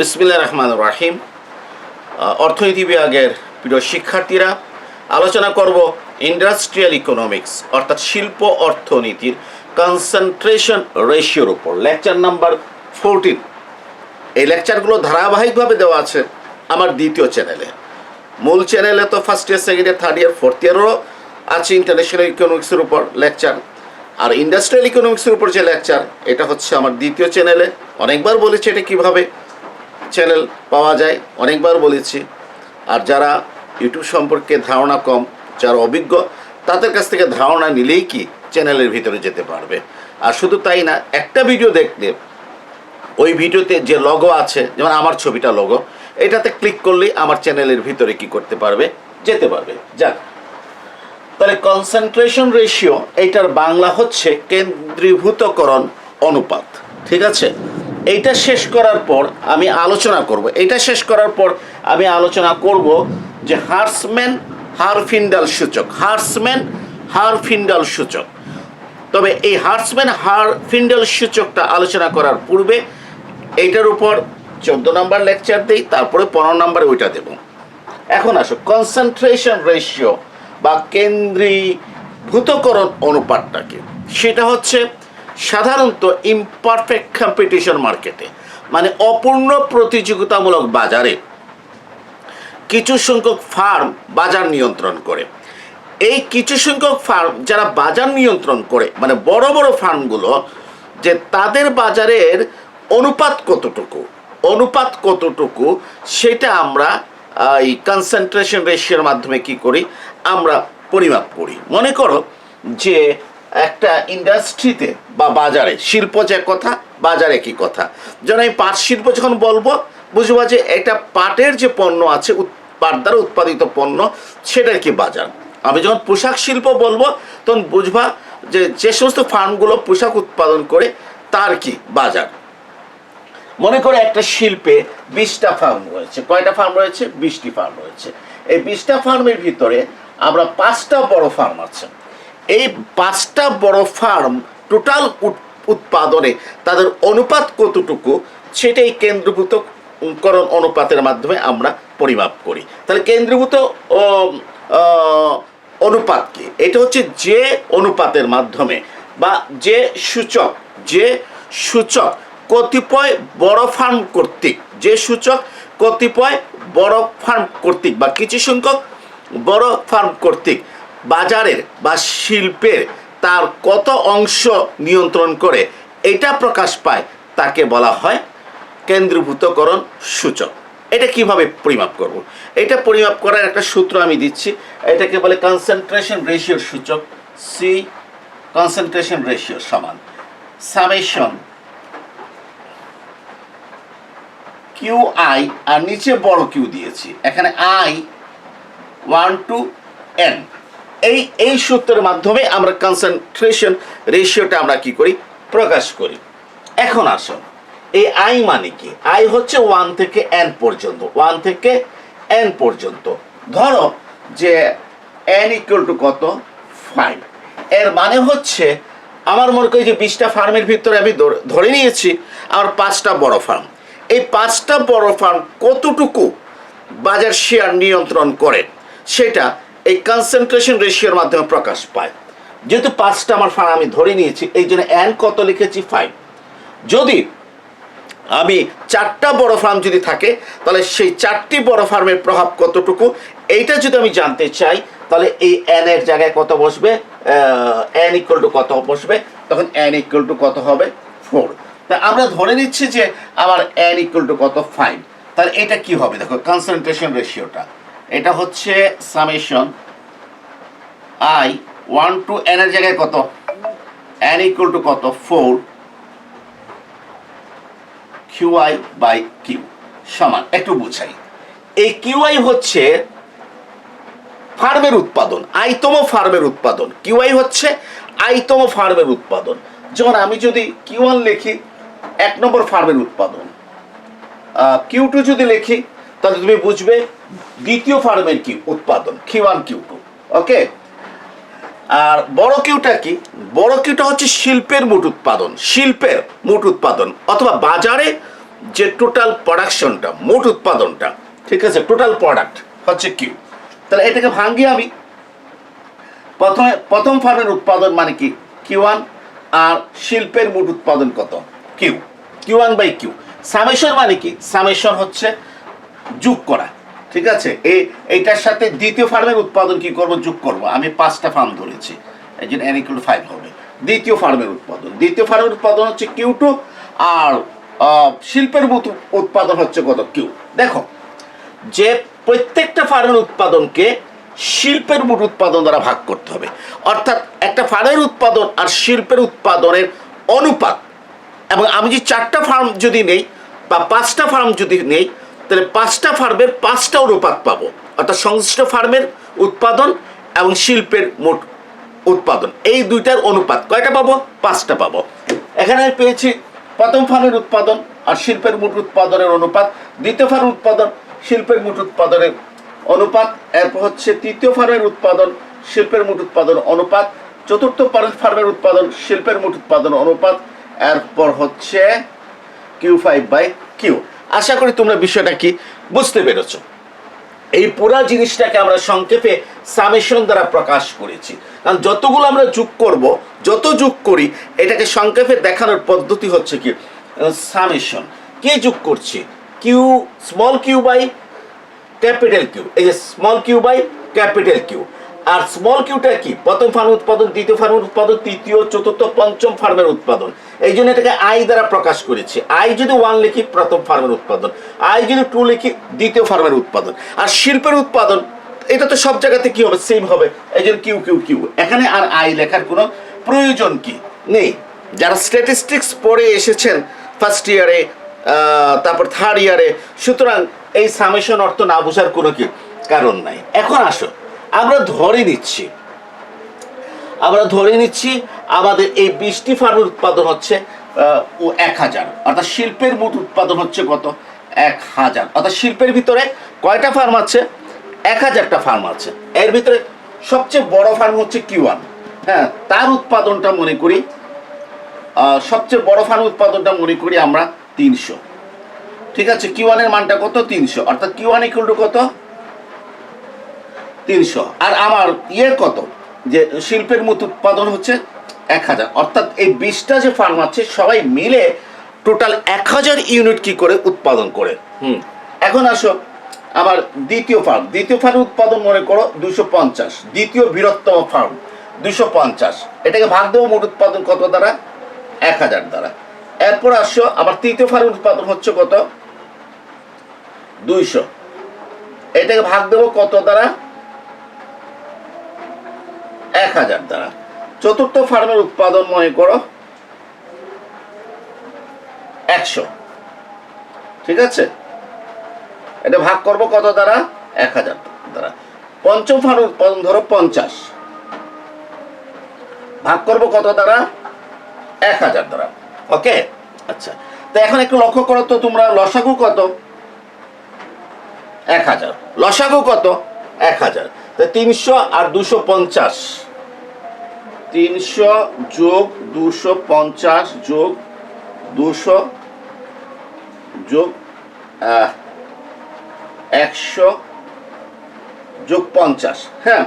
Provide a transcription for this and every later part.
বিসমিল্লা রহমান রাহিম। অর্থনীতি বিভাগের প্রিয় শিক্ষার্থীরা, আলোচনা করব ইন্ডাস্ট্রিয়াল ইকোনমিক্স অর্থাৎ শিল্প অর্থনীতির কনসেন্ট্রেশন রেশিওর উপর। লেকচার নাম্বার ফোরটিন এই লেকচারগুলো ধারাবাহিকভাবে দেওয়া আছে আমার দ্বিতীয় চ্যানেলে মূল চ্যানেলে তো first year second year third year fourth ইয়ারও আছে ইন্টারন্যাশনাল ইকোনমিক্সের উপর লেকচার আর ইন্ডাস্ট্রিয়াল ইকোনমিক্সের উপর যে লেকচার এটা হচ্ছে আমার দ্বিতীয় চ্যানেলে অনেকবার বলেছি এটা কীভাবে চ্যানেল পাওয়া যায়, অনেকবার বলেছি। আর যারা ইউটিউব সম্পর্কে ধারণা কম, যারা অভিজ্ঞ, তাদের কাছ থেকে ধারণা নিলেই কি চ্যানেলের ভিতরে যেতে পারবে। আর শুধু তাই না, একটা ভিডিও দেখলে, ওই ভিডিওতে যে লগো আছে, যেমন আমার ছবিটা লগো এটাতে ক্লিক করলেই আমার চ্যানেলের ভিতরে কি করতে পারবে, যেতে পারবে। যাক, তাহলে কনসেন্ট্রেশন রেশিও এইটার বাংলা হচ্ছে কেন্দ্রীভূতকরণ অনুপাত, ঠিক আছে? এইটা শেষ করার পর আমি আলোচনা করব। এটা শেষ করার পর আমি আলোচনা করব যে হার্সম্যান, হারফিন্ডাল সূচক। হার্সম্যান, হারফিন্ডাল সূচক। তবে এই হার্সম্যান, হারফিন্ডাল সূচকটা আলোচনা করার পূর্বে এইটার উপর চোদ্দ নম্বর লেকচার দিই, তারপরে পনেরো নম্বরে ওইটা দেবো। এখন আসো কনসেন্ট্রেশন রেশিও বা কেন্দ্রীভূতকরণ অনুপাতটাকে। সেটা হচ্ছে সাধারণত ইমপারফেক্ট কম্পিটিশন মার্কেটে মানে অপূর্ণ প্রতিযোগিতামূলক বাজারে কিছু সংখ্যক ফার্ম বাজার নিয়ন্ত্রণ করে। এই কিছু সংখ্যক ফার্ম যারা বাজার নিয়ন্ত্রণ করে মানে বড় বড় ফার্মগুলো, যে তাদের বাজারের অনুপাত কতটুকু অনুপাত কতটুকু, সেটা আমরা এই কনসেন্ট্রেশন রেশিওর মাধ্যমে কি করি, আমরা পরিমাপ করি। মনে করো যে একটা ইন্ডাস্ট্রিতে বা বাজারে, শিল্প যে কথা, বাজারে কি কথা? যেন আমি পাট শিল্প যখন বলব, বুঝব যে এটা পাটের যে পণ্য আছে পাট দ্বারা উৎপাদিত পণ্য, সেটার কি বাজার? আমি যখন পোশাক শিল্প বলব, তখন বুঝবা যে যে সমস্ত ফার্মগুলো পোশাক উৎপাদন করে, তার কি বাজার? মনে করে একটা শিল্পে বিশটা ফার্ম রয়েছে। কয়টা ফার্ম রয়েছে? বিশটি ফার্ম রয়েছে। এই বিশটা ফার্মের ভিতরে আমরা পাঁচটা বড় ফার্ম আছে। এই পাঁচটা বড় ফার্ম টোটাল উৎপাদনে তাদের অনুপাত কতটুকু সেটাই কেন্দ্রীভূত করণ অনুপাতের মাধ্যমে আমরা পরিমাপ করি। তাহলে কেন্দ্রীভূত ও, আহ, অনুপাত কি? এটা হচ্ছে যে অনুপাতের মাধ্যমে বা যে সূচক যে সূচক কতিপয় বড় ফার্ম কর্তৃক যে সূচক কতিপয় বড় ফার্ম কর্তৃক বা কিছু সংখ্যক বড় ফার্ম কর্তৃক বাজারের বা শিল্পের তার কত অংশ নিয়ন্ত্রণ করে এটা প্রকাশ পায় তাকে বলা হয় কেন্দ্রীভূতকরণ সূচক। এটা কীভাবে পরিমাপ করব? এটা পরিমাপ করার একটা সূত্র আমি দিচ্ছি। এটাকে বলে কনসেন্ট্রেশন রেশিওর সূচক সি কনসেন্ট্রেশন রেশিও সমান। সামেশন কিউ আই আর নিচে বড় কিউ দিয়েছি। এখানে আই ওয়ান টু এন এই এই সূত্রের মাধ্যমে আমরা কনসেন্ট্রেশন রেশিওটা আমরা কি করি? প্রকাশ করি। এখন আসুন, এই আই মানে কি? আই হচ্ছে ওয়ান থেকে এন পর্যন্ত ওয়ান থেকে এন পর্যন্ত। ধরো যে এন ইকুয়াল টু কত? ফাইভ এর মানে হচ্ছে, আমার মনে করি যে বিশটা ফার্মের ভিতরে আমি ধরে- নিয়েছি, আমার পাঁচটা বড় ফার্ম এই পাঁচটা বড় ফার্ম কতটুকু বাজার শেয়ার নিয়ন্ত্রণ করে? সেটা এই কনসেন্ট্রেশন রেশিওর মাধ্যমে প্রকাশ পায়। যেহেতু পাঁচটা আমার ফার্ম আমি ধরে নিয়েছি, এই জন্য এন কত লিখেছি? ফাইভ যদি আমি চারটা বড় ফার্ম যদি থাকে, তাহলে সেই চারটি বড় ফার্মের প্রভাব কতটুকু? এইটা যদি আমি জানতে চাই, তাহলে এই এন এর জায়গায় কত বসবে? এন ইকুয়াল টু কত বসবে? তখন এন ইকুয়াল টু কত হবে? ফোর তা আমরা ধরে নিচ্ছি যে আমার এন ইকুয়াল টু কত? ফাইভ তাহলে এটা কি হবে? দেখো কনসেন্ট্রেশন রেশিওটা এটা হচ্ছে সামেশন আই ওয়ান টু এর জায়গায় কত? এন ইকুয়াল টু কত? Four Q I by Q সমান, একটু বুঝাই। এই কিউআই হচ্ছে ফার্মের উৎপাদন, আইতম ফার্মের উৎপাদন। কিউআই হচ্ছে আইতম ফার্মের উৎপাদন। যেমন আমি যদি কিউ লিখি, এক নম্বর ফার্মের উৎপাদন। কিউ টু যদি লিখি তাহলে তুমি বুঝবে দ্বিতীয় ফার্মের কি উৎপাদন Q one Q two okay? আর বড় কিউটা কি? বড় কিউটা হচ্ছে শিল্পের মোট উৎপাদন, শিল্পের মোট উৎপাদন, অথবা বাজারে যে টোটাল প্রোডাকশনটা মোট উৎপাদনটা, ঠিক আছে? টোটাল প্রোডাক্ট হচ্ছে কিউ। তাহলে এটাকে ভাঙ্গি আমি। প্রথমে, প্রথম ফার্মের উৎপাদন মানে কি? কিউ ওয়ান আর শিল্পের মোট উৎপাদন কত? Q. Q one by Q. Summation মানে কি? সামেশন হচ্ছে যোগ করা। ঠিক আছে? এই এইটার সাথে দ্বিতীয় ফার্মের উৎপাদন কি করব? যোগ করব। আমি পাঁচটা ফার্ম ধরেছি। এন ইকুয়াল ফাইভ হবে। দ্বিতীয় ফার্মের উৎপাদন। দ্বিতীয় ফার্মের উৎপাদন হচ্ছে কিউ টু আর শিল্পের মতো উৎপাদন হচ্ছে কত? কিউ দেখো, যে প্রত্যেকটা ফার্মের উৎপাদনকে শিল্পের মোট উৎপাদন দ্বারা ভাগ করতে হবে। অর্থাৎ একটা ফার্মের উৎপাদন আর শিল্পের উৎপাদনের অনুপাত। এবং আমি যে চারটা ফার্ম যদি নেই বা পাঁচটা ফার্ম যদি নেই তাহলে পাঁচটা ফার্মের পাঁচটা অনুপাত পাবো। অর্থাৎ সংশ্লিষ্ট ফার্মের উৎপাদন এবং শিল্পের মোট উৎপাদন। এই দুইটার অনুপাত কয়টা পাবো? পাঁচটা পাবো। এখানে আমি পেয়েছি প্রথম ফার্মের উৎপাদন আর শিল্পের মোট উৎপাদনের অনুপাত। দ্বিতীয় ফার্ম উৎপাদন, শিল্পের মোট উৎপাদনের অনুপাত। এরপর হচ্ছে তৃতীয় ফার্মের উৎপাদন, শিল্পের মোট উৎপাদন অনুপাত। চতুর্থ ফার্ম- ফার্মের উৎপাদন, শিল্পের মোট উৎপাদন অনুপাত। এরপর হচ্ছে কিউ ফাইভ বাই কিউ আশা করি তোমরা বিষয়টা কি বুঝতে পেরেছ। এই পুরা জিনিসটাকে আমরা সংক্ষেপে সামেশন দ্বারা প্রকাশ করেছি। কারণ যতগুলো আমরা যোগ করব, যত যোগ করি, এটাকে সংক্ষেপে দেখানোর পদ্ধতি হচ্ছে কি? সামেশন কে যোগ করছি? Q small Q by capital Q এই যে small Q by capital Q R small কিউটা কি? প্রথম ফার্ম উৎপাদন, দ্বিতীয় ফার্মের উৎপাদন, তৃতীয়, চতুর্থ, পঞ্চম ফার্মের উৎপাদন। এই জন্য এটাকে আই দ্বারা প্রকাশ করেছি। আই যদি ওয়ান লিখি, প্রথম ফার্মের উৎপাদন। আই যদি টু লিখি, দ্বিতীয় ফার্মের উৎপাদন। আর শিল্পের উৎপাদন, এটা তো সব জায়গাতে কি হবে? সেম হবে। এই জন্য কিউ কিউ কিউ এখানে আর আই লেখার কোনো প্রয়োজন কি? নেই। যারা স্ট্যাটিস্টিক্স পড়ে এসেছেন ফার্স্ট ইয়ারে তারপর থার্ড ইয়ারে সুতরাং এই সামেশন অর্থ না বোঝার কোনো কি কারণ নাই। এখন আসো। আমরা ধরে নিচ্ছি। আমরা ধরে নিচ্ছি আমাদের এই বৃষ্টি ফার্মের উৎপাদন হচ্ছে এক হাজার। অর্থাৎ শিল্পের মোট উৎপাদন হচ্ছে কত? এক হাজার। অর্থাৎ শিল্পের ভিতরে কয়টা ফার্ম আছে? এক হাজারটা ফার্ম আছে। এর ভিতরে সবচেয়ে বড় ফার্ম হচ্ছে কিউয়ান হ্যাঁ তার উৎপাদনটা মনে করি সবচেয়ে বড় ফার্ম উৎপাদনটা মনে করি আমরা তিনশো। ঠিক আছে কিউ ওয়ানের মানটা কত? তিনশো। অর্থাৎ কিউ ওয়ান ইকুয়াল টু কত? তিনশো। আর আমার ইয়ে কত? যে শিল্পের মতো উৎপাদন হচ্ছে এক হাজার। অর্থাৎ এই বিশটা যে ফার্ম আছে, সবাই মিলে টোটাল এক হাজার ইউনিট কি করে উৎপাদন করে? হুম। এখন আসো, আমার দ্বিতীয় ফার্ম দ্বিতীয় ফার্ম উৎপাদন মনে করো দুশো পঞ্চাশ। দ্বিতীয় বৃহত্তম ফার্ম দুশো পঞ্চাশ। এটাকে ভাগ দেবো মোট উৎপাদন কত দ্বারা? এক হাজার দ্বারা। এরপর আসো, আমার তৃতীয় ফার্ম উৎপাদন হচ্ছে কত? দুইশো। এটাকে ভাগ দেবো কত দ্বারা? এক হাজার দ্বারা। চতুর্থ ফার্মের উৎপাদন মনে করো, একশো। ঠিক আছে? এটা ভাগ করব কত দ্বারা? এক হাজার দ্বারা। পঞ্চম ফার্মের উৎপাদন ধরো পঞ্চাশ। ভাগ করব কত দ্বারা? এক হাজার দ্বারা। ওকে? আচ্ছা। তো এখন একটু লক্ষ্য করো তো তোমরা, লসাগু কত? এক হাজার। লসাগু কত? এক হাজার। তিনশো আর দুশো পঞ্চাশ। তিনশো যোগ দুশো পঞ্চাশ যোগ দুশো যোগ একশো যোগ পঞ্চাশ। হ্যাঁ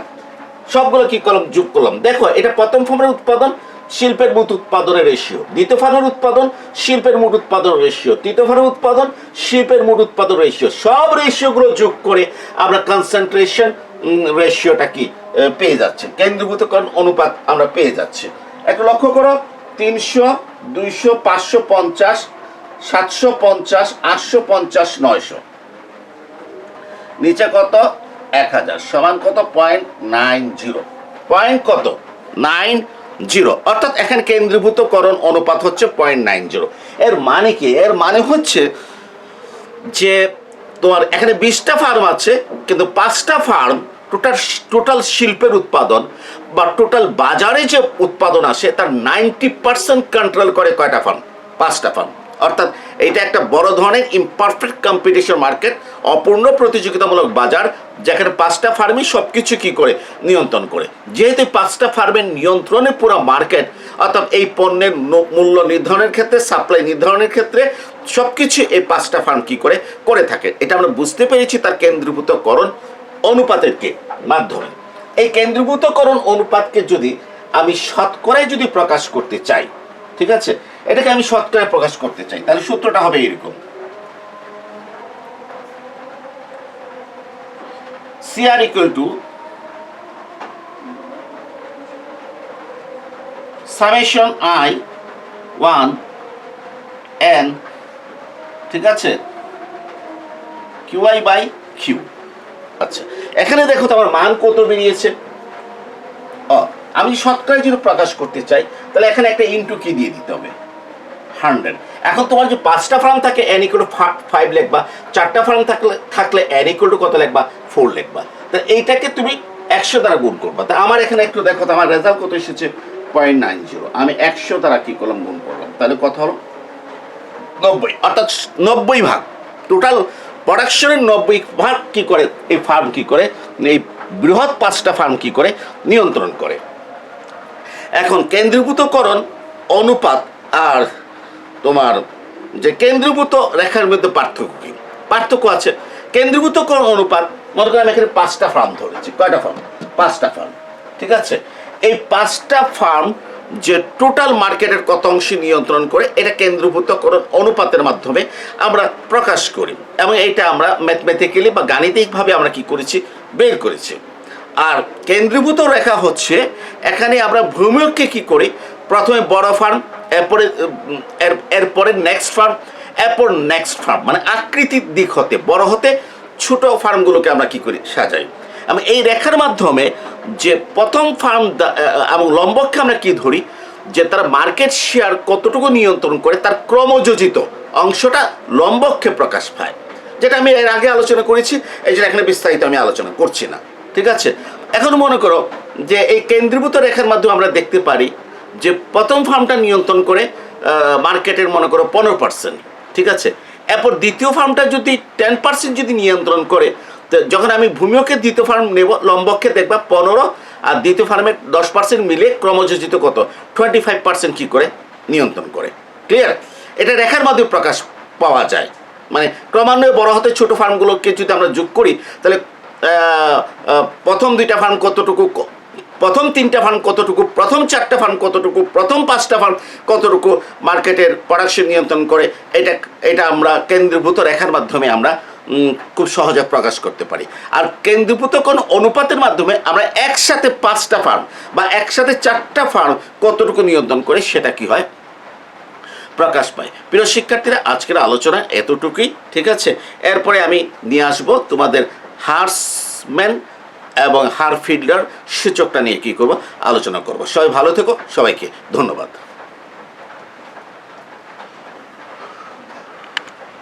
সবগুলো কি করলাম যোগ করলাম দেখো, এটা প্রথম ফর্মের উৎপাদন, শিল্পের মোট উৎপাদনের রেশিও দ্বিতীয় ফার্মের উৎপাদন, শিল্পের মোট উৎপাদন রেশিও তৃতীয় ফার্মের উৎপাদন, শিল্পের মোট উৎপাদন রেশিও সব রেশিওগুলো যোগ করে আমরা কনসেন্ট্রেশন রেশিওটা কি? পেয়ে যাচ্ছে। কেন্দ্রীভূতকরণ অনুপাত আমরা পেয়ে যাচ্ছি। একটু লক্ষ্য করো, তিনশো, দুইশো, পাঁচশো পঞ্চাশ, সাতশো পঞ্চাশ, আটশো পঞ্চাশ, নয়শো। নিচে কত? এক হাজার। সমান কত? Point nine zero. পয়েন্ট কত? Nine zero. অর্থাৎ এখানে কেন্দ্রীভূতকরণ অনুপাত হচ্ছে পয়েন্ট নাইন জিরো। এর মানে কি? এর মানে হচ্ছে যে তোমার এখানে বিশটা ফার্ম আছে, কিন্তু পাঁচটা ফার্ম টোটাল টোটাল শিল্পের উৎপাদন বা টোটাল বাজারে যে উৎপাদন আসে, তার নাইনটি পার্সেন্ট কন্ট্রোল করে কয়টা ফার্ম পাঁচটা ফার্ম অর্থাৎ এটা একটা বড় ধরনের ইমপারফেক্ট কম্পিটিশন মার্কেট অপূর্ণ প্রতিযোগিতামূলক বাজার, যেখানে পাঁচটা ফার্মই সব কিছু কী করে? নিয়ন্ত্রণ করে। যেহেতু পাঁচটা ফার্মের নিয়ন্ত্রণে পুরো মার্কেট অর্থাৎ এই পণ্যের মূল্য নির্ধারণের ক্ষেত্রে সাপ্লাই নির্ধারণের ক্ষেত্রে সব কিছু এই পাঁচটা ফার্ম কি করে? করে থাকে। এটা আমরা বুঝতে পেরেছি, তার কেন্দ্রীভূতকরণ। অনুপাতের কে মাধ্যমে। এই কেন্দ্রীভূতকরণ অনুপাতকে যদি আমি শতকরায় যদি প্রকাশ করতে চাই, ঠিক আছে? এটাকে আমি শতকরায় প্রকাশ করতে চাই, তাহলে সূত্রটা হবে এরকম। CR equal to summation i 1 n, ঠিক আছে? Qi বাই আচ্ছা এখানে দেখো তো আমার মান কত বেরিয়েছে? আমি শতকরায় যদি প্রকাশ করতে চাই, তাহলে এখানে একটা ইনটু কি দিয়ে দিতে হবে। হান্ড্রেড এখন তোমার যে পাঁচটা ফার্ম থাকে এন ইকুয়াল ফাইভ লিখবা। চারটা ফার্ম থাকলে থাকলে এন ইকুয়াল টু কত লিখবা? ফোর লিখবা। তা এইটাকে তুমি একশো দ্বারা গুণ করবা। তা আমার এখানে একটু দেখো আমার রেজাল্ট কত এসেছে? পয়েন্ট নাইন জিরো আমি একশো দ্বারা কি করলাম? গুণ করলাম। তাহলে কত হলো? নব্বই। অর্থাৎ নব্বই ভাগ। টোটাল প্রোডাকশনের নব্বই ভাগ কি করে? এই ফার্ম কি করে? এই বৃহৎ পাঁচটা ফার্ম কি করে? নিয়ন্ত্রণ করে। এখন কেন্দ্রীভূতকরণ, অনুপাত আর তোমার যে কেন্দ্রীভূত রেখার মধ্যে পার্থক্য কি? পার্থক্য আছে। কেন্দ্রীভূতকরণ অনুপাত, মনে করেন এখানে পাঁচটা ফার্ম ধরেছি। কয়টা ফার্ম পাঁচটা ফার্ম ঠিক আছে? এই পাঁচটা ফার্ম যে টোটাল মার্কেটের কত অংশ নিয়ন্ত্রণ করে, এটা কেন্দ্রীভূতকরণ অনুপাতের মাধ্যমে আমরা প্রকাশ করি। এবং এটা আমরা ম্যাথমেটিক্যালি বা গাণিতিকভাবে আমরা কি করেছি? বের করেছি। আর কেন্দ্রীভূত রেখা হচ্ছে, এখানে আমরা ভূমিকে কি করি? প্রথমে বড় ফার্ম এরপরে এর, এরপরে নেক্সট ফার্ম এরপর নেক্সট ফার্ম মানে আকৃতির দিক হতে, বড় হতে ছোট ফার্মগুলোকে আমরা কি করি? সাজাই। এবং এই রেখার মাধ্যমে যে প্রথম ফার্ম এবং লম্বককে আমরা কি ধরি? যে তারা মার্কেট শেয়ার কতটুকু নিয়ন্ত্রণ করে, তার ক্রমযোজিত অংশটা লম্বককে প্রকাশ পায়। যেটা আমি এর আগে আলোচনা করেছি, এই জন্য এখানে বিস্তারিত আমি আলোচনা করছি না। ঠিক আছে? এখন মনে করো যে এই কেন্দ্রীভূত রেখার মাধ্যমে আমরা দেখতে পারি যে প্রথম ফার্মটা নিয়ন্ত্রণ করে মার্কেটের মনে করো পনেরো পার্সেন্ট। ঠিক আছে? এরপর দ্বিতীয় ফার্মটা যদি টেন পার্সেন্ট যদি নিয়ন্ত্রণ করে যখন আমি ভূমিকে দ্বিতীয় ফার্ম নেব, লম্বককে দেখবা পনেরো আর দ্বিতীয় ফার্মের দশ পার্সেন্ট মিলে ক্রমযোজিত কত? টোয়েন্টি ফাইভ পার্সেন্ট কী করে? নিয়ন্ত্রণ করে। ক্লিয়ার এটা রেখার মাধ্যমে প্রকাশ পাওয়া যায়। মানে ক্রমান্বয়ে বড় হতে ছোটো ফার্মগুলোকে যদি আমরা যোগ করি, তাহলে প্রথম দুইটা ফার্ম কতটুকু প্রথম তিনটা ফার্ম কতটুকু, প্রথম চারটা ফার্ম কতটুকু, প্রথম পাঁচটা ফার্ম কতটুকু মার্কেটের প্রোডাকশন নিয়ন্ত্রণ করে, এটা এটা আমরা কেন্দ্রীভূত রেখার মাধ্যমে আমরা খুব সহজে প্রকাশ করতে পারি। আর কেন্দ্রীভূত কোন অনুপাতের মাধ্যমে আমরা একসাথে পাঁচটা ফার্ম বা একসাথে চারটা ফার্ম কতটুকু নিয়ন্ত্রণ করে সেটা কি হয়? প্রকাশ পায়। প্রিয় শিক্ষার্থীরা, আজকের আলোচনা এতটুকুই, ঠিক আছে? এরপরে আমি নিয়ে আসব তোমাদের হার্সম্যান এবং হার ফিল্ডার সূচকটা নিয়ে কী করব? আলোচনা করব। সবাই ভালো থেকো। সবাইকে ধন্যবাদ।